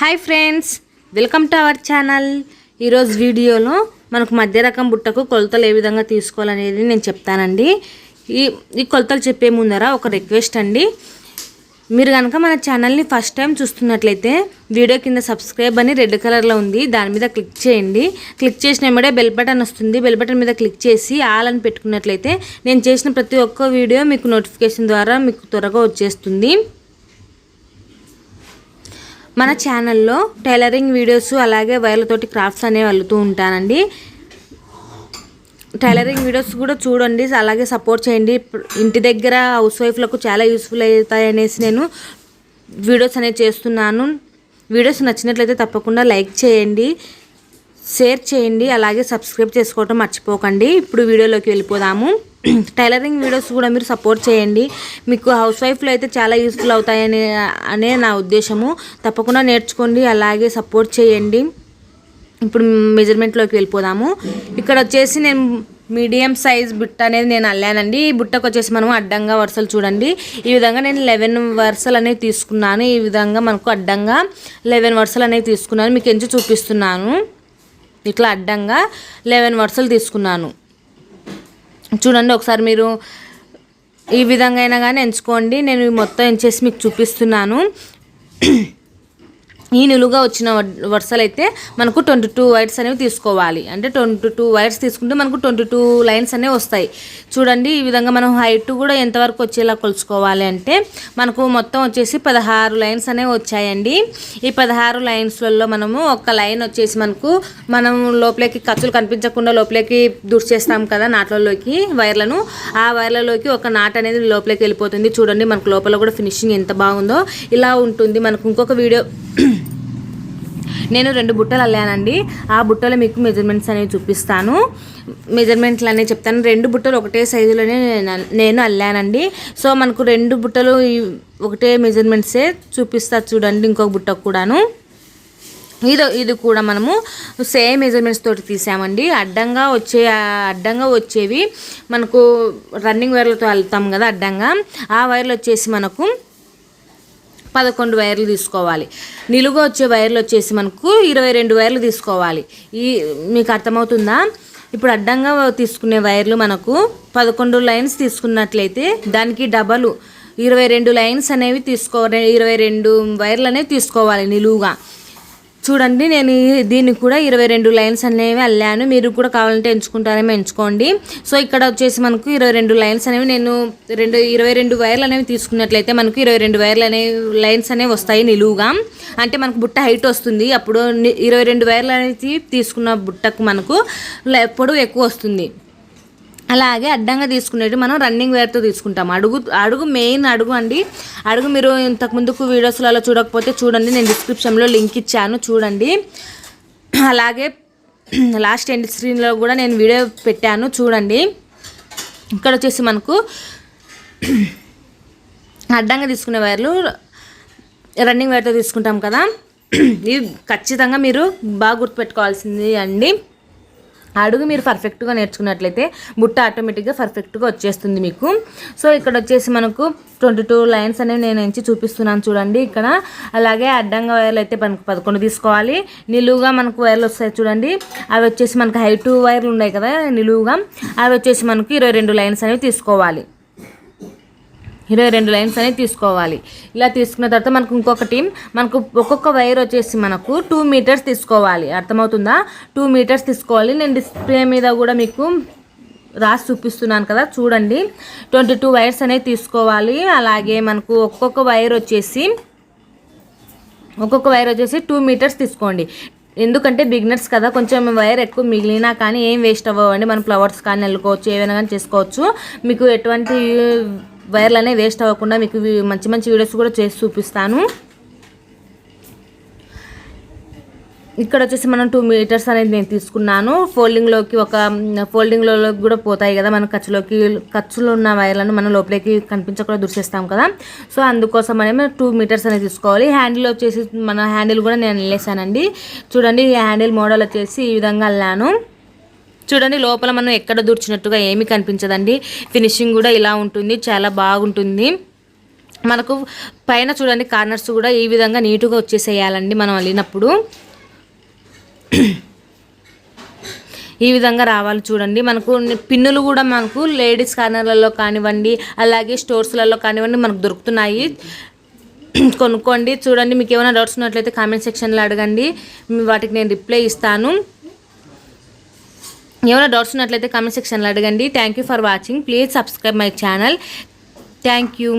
Hi friends welcome to our channel ఈరోజు వీడియోలో మనకు మధ్య రకం బుట్టకు కొలతలు ఏ విధంగా తీసుకోవాలనేది నేను చెప్తానండి. ఈ ఈ కొలతలు చెప్పే ముందర ఒక రిక్వెస్ట్ అండి. మీరు కనుక మన ఛానల్ని ఫస్ట్ టైం చూస్తున్నట్లయితే వీడియో కింద సబ్స్క్రైబ్ అని రెడ్ కలర్లో ఉంది దాని మీద క్లిక్ చేయండి. క్లిక్ చేసిన వెంబడే బెల్ బటన్ వస్తుంది బెల్ బటన్ మీద క్లిక్ చేసి ఆల్ అని పెట్టుకున్నట్లయితే నేను చేసిన ప్రతి ఒక్క వీడియో మీకు నోటిఫికేషన్ ద్వారా మీకు త్వరగా వచ్చేస్తుంది. మన ఛానల్లో టైలరింగ్ వీడియోస్ అలాగే వైర్లతోటి క్రాఫ్ట్స్ అనేవి వెళ్తూ ఉంటానండి. టైలరింగ్ వీడియోస్ కూడా చూడండి అలాగే సపోర్ట్ చేయండి. ఇప్పుడు ఇంటి దగ్గర హౌస్ వైఫ్లకు చాలా యూస్ఫుల్ అవుతాయి అనేసి నేను వీడియోస్ అనేవి చేస్తున్నాను. వీడియోస్ నచ్చినట్లయితే తప్పకుండా లైక్ చేయండి షేర్ చేయండి అలాగే సబ్స్క్రైబ్ చేసుకోవటం మర్చిపోకండి. ఇప్పుడు వీడియోలోకి వెళ్ళిపోదాము. టైలరింగ్ వీడియోస్ కూడా మీరు సపోర్ట్ చేయండి. మీకు హౌస్ వైఫ్లో అయితే చాలా యూస్ఫుల్ అవుతాయని అనే నా ఉద్దేశము. తప్పకుండా నేర్చుకోండి అలాగే సపోర్ట్ చేయండి. ఇప్పుడు మెజర్మెంట్లోకి వెళ్ళిపోదాము. ఇక్కడ వచ్చేసి నేను మీడియం సైజ్ బుట్ట అనేది నేను అల్లానండి. ఈ బుట్టకు వచ్చేసి మనం అడ్డంగా వరుసలు చూడండి. ఈ విధంగా నేను లెవెన్ వరుసలు అనేవి తీసుకున్నాను. ఈ విధంగా మనకు అడ్డంగా లెవెన్ వరుసలు అనేవి తీసుకున్నాను. మీకు ఎంచి చూపిస్తున్నాను. ఇట్లా అడ్డంగా లెవెన్ వరుసలు తీసుకున్నాను. చూడండి ఒకసారి మీరు ఈ విధంగా అయినా కానీ ఎంచుకోండి. నేను మొత్తం ఎంచేసి మీకు చూపిస్తున్నాను. ఈ నిలువుగా వచ్చిన వరుసలు అయితే మనకు ట్వంటీ టూ వైర్స్ అనేవి తీసుకోవాలి. అంటే ట్వంటీ టూ వైర్స్ తీసుకుంటే మనకు ట్వంటీ టూ లైన్స్ అనేవి వస్తాయి. చూడండి ఈ విధంగా మనం హైట్ కూడా ఎంతవరకు వచ్చేలా కొలుచుకోవాలి అంటే మనకు మొత్తం వచ్చేసి పదహారు లైన్స్ అనేవి వచ్చాయండి. ఈ పదహారు లైన్స్లలో మనము ఒక లైన్ వచ్చేసి మనకు మనం లోపలికి ఖర్చులు కనిపించకుండా లోపలికి చేస్తాం కదా నాట్లలోకి వైర్లను. ఆ వైర్లలోకి ఒక నాట్ అనేది లోపలికి వెళ్ళిపోతుంది. చూడండి మనకు లోపల కూడా ఫినిషింగ్ ఎంత బాగుందో ఇలా ఉంటుంది. మనకు ఇంకొక వీడియో నేను రెండు బుట్టలు అల్లానండి. ఆ బుట్టలు మీకు మెజర్మెంట్స్ అనేవి చూపిస్తాను. మెజర్మెంట్లు అనేవి చెప్తాను. రెండు బుట్టలు ఒకటే సైజులోనే నేను- నేను అల్లానండి. సో మనకు రెండు బుట్టలు ఒకటే మెజర్మెంట్సే చూపిస్తా చూడండి ఇంకొక బుట్టకు కూడాను. ఇది ఇది కూడా మనము సేమ్ మెజర్మెంట్స్ తోటి తీసామండి. అడ్డంగా వచ్చే అడ్డంగా వచ్చేవి మనకు రన్నింగ్ వైర్లతో వెళ్తాం కదా అడ్డంగా. ఆ వైర్లు వచ్చేసి మనకు పదకొండు వైర్లు తీసుకోవాలి. నిలువ వచ్చే వైర్లు వచ్చేసి మనకు ఇరవై రెండు వైర్లు తీసుకోవాలి. ఈ మీకు అర్థమవుతుందా? ఇప్పుడు అడ్డంగా తీసుకునే వైర్లు మనకు పదకొండు లైన్స్ తీసుకున్నట్లయితే దానికి డబలు ఇరవై రెండు లైన్స్ అనేవి తీసుకో ఇరవై రెండు వైర్లు అనేవి తీసుకోవాలి నిలువుగా. చూడండి నేను దీనికి కూడా ఇరవై రెండు లైన్స్ అనేవి అల్లాను. మీరు కూడా కావాలంటే ఎంచుకుంటారేమో ఎంచుకోండి. సో ఇక్కడ వచ్చేసి మనకు ఇరవై రెండు లైన్స్ అనేవి నేను రెండు ఇరవై రెండు వైర్లు అనేవి తీసుకున్నట్లయితే మనకు ఇరవై రెండు వైర్లు అనేవి లైన్స్ అనేవి వస్తాయి నిలువుగా. అంటే మనకు బుట్ట హైట్ వస్తుంది. అప్పుడు ఇరవై రెండు వైర్లు అనేది తీసుకున్న బుట్టకు మనకు పొడవు ఎక్కువ వస్తుంది. అలాగే అడ్డంగా తీసుకునేది మనం రన్నింగ్ వేర్తో తీసుకుంటాం. అడుగు అడుగు మెయిన్ అడుగు అండి. అడుగు మీరు ఇంతకు ముందుకు వీడియోస్లలో చూడకపోతే చూడండి. నేను డిస్క్రిప్షన్లో లింక్ ఇచ్చాను చూడండి. అలాగే లాస్ట్ ఎండ్ స్క్రీన్లో కూడా నేను వీడియో పెట్టాను చూడండి. ఇక్కడ వచ్చేసి మనకు అడ్డంగా తీసుకునే వైర్లు రన్నింగ్ వైర్తో తీసుకుంటాం కదా. ఇది ఖచ్చితంగా మీరు బాగా గుర్తుపెట్టుకోవాల్సింది అండి. అడుగు మీరు పర్ఫెక్ట్గా నేర్చుకున్నట్లయితే బుట్ట ఆటోమేటిక్గా పర్ఫెక్ట్గా వచ్చేస్తుంది మీకు. సో ఇక్కడ వచ్చేసి మనకు ట్వంటీ టూ లైన్స్ అనేవి నేను ఎంచి చూపిస్తున్నాను చూడండి ఇక్కడ. అలాగే అడ్డంగా వైర్లు అయితే మనకు పదకొండు తీసుకోవాలి. నిలువుగా మనకు వైర్లు వస్తాయి చూడండి. అవి వచ్చేసి మనకు హైట్ వైర్లు ఉన్నాయి కదా నిలువుగా. అవి వచ్చేసి మనకు ఇరవై రెండు లైన్స్ అనేవి తీసుకోవాలి. ఇరవై రెండు లైన్స్ అనేది తీసుకోవాలి. ఇలా తీసుకున్న తర్వాత మనకు ఇంకొకటి మనకు ఒక్కొక్క వైర్ వచ్చేసి మనకు టూ మీటర్స్ తీసుకోవాలి. అర్థమవుతుందా? టూ మీటర్స్ తీసుకోవాలి. నేను డిస్ప్లే మీద కూడా మీకు రాసి చూపిస్తున్నాను కదా చూడండి. ట్వంటీ టూ వైర్స్ అనేవి తీసుకోవాలి. అలాగే మనకు ఒక్కొక్క వైర్ వచ్చేసి ఒక్కొక్క వైర్ వచ్చేసి టూ మీటర్స్ తీసుకోండి. ఎందుకంటే బిగినర్స్ కదా కొంచెం వైర్ ఎక్కువ మిగిలినా కానీ ఏం వేస్ట్ అవ్వండి మనం ఫ్లవర్స్ కానీ వెళ్ళుకోవచ్చు ఏమైనా కానీ చేసుకోవచ్చు. మీకు ఎటువంటి వైర్లు అనేవి వేస్ట్ అవ్వకుండా మీకు మంచి మంచి వీడియోస్ కూడా చేసి చూపిస్తాను. ఇక్కడ వచ్చేసి మనం టూ మీటర్స్ అనేది నేను తీసుకున్నాను. ఫోల్డింగ్లోకి ఒక ఫోల్డింగ్లో కూడా పోతాయి కదా మన ఖర్చులోకి. ఖర్చులో ఉన్న వైర్లను మనం లోపలికి కనిపించకుండా దుర్చేస్తాం కదా. సో అందుకోసం అనేవి టూ మీటర్స్ అనేది తీసుకోవాలి. హ్యాండిల్ వచ్చేసి మన హ్యాండిల్ కూడా నేను వెళ్ళేసానండి చూడండి ఈ హ్యాండిల్ మోడల్ వచ్చేసి ఈ విధంగా అల్లాను. చూడండి లోపల మనం ఎక్కడ దూర్చినట్టుగా ఏమీ కనిపించదండి. ఫినిషింగ్ కూడా ఇలా ఉంటుంది చాలా బాగుంటుంది. మనకు పైన చూడండి కార్నర్స్ కూడా ఈ విధంగా నీటుగా వచ్చేసేయాలండి మనం వెళ్ళినప్పుడు ఈ విధంగా రావాలి చూడండి. మనకు పిన్నులు కూడా మనకు లేడీస్ కార్నర్లలో కానివ్వండి అలాగే స్టోర్స్లలో కానివ్వండి మనకు దొరుకుతున్నాయి. కొనుక్కోండి. చూడండి మీకు ఏమైనా డౌట్స్ ఉన్నట్లయితే కామెంట్ సెక్షన్లో అడగండి. వాటికి నేను రిప్లై ఇస్తాను. ఏమైనా డౌట్స్ ఉన్నట్లయితే కామెంట్ సెక్షన్లో అడగండి. Thank you for watching please subscribe my channel thank you